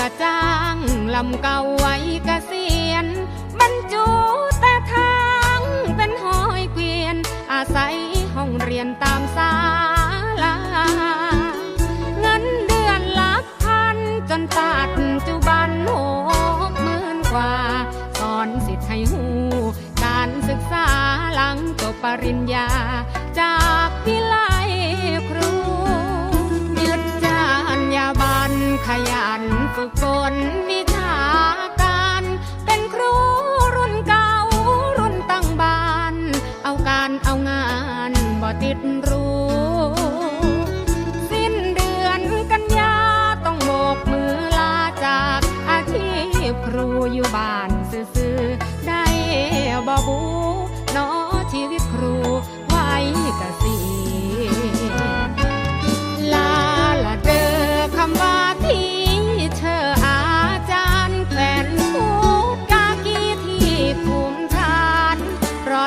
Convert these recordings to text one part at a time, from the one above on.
อจ้างลำเก่าไว้เกษียณบรรจุแต่ทางเป็นหอยเกวียน อาศัยห้องเรียนตามศาลาเงินเดือนหลักพันจนตัดจุบันหกหมื่นกว่า สอนสิทธิ์ให้หูการศึกษาหลังจบปริญญา นวิชาการ เป็นครูรุ่นเก่ารุ่นตั้งบ้าน เอาการเอางานบ่ติดรู้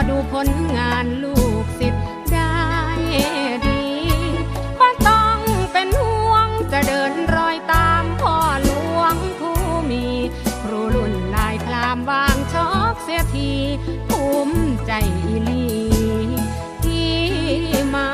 ดูผลงานลูกศิษย์ได้ดีว่าต้องเป็นห่วงจะเดินรอยตามพ่อหลวงผู้มี ครูรุ่นนายพรามวางช็อกเสียทีภูมิใจอีลีที่มา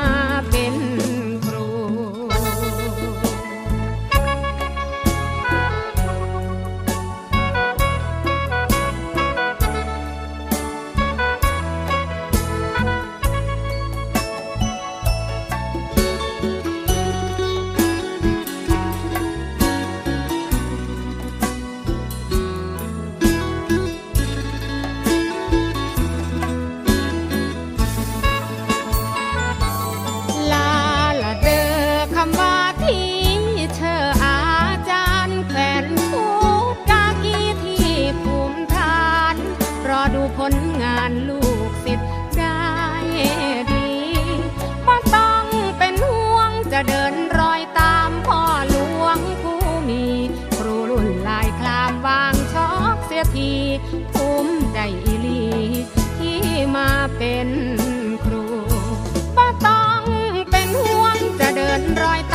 รอย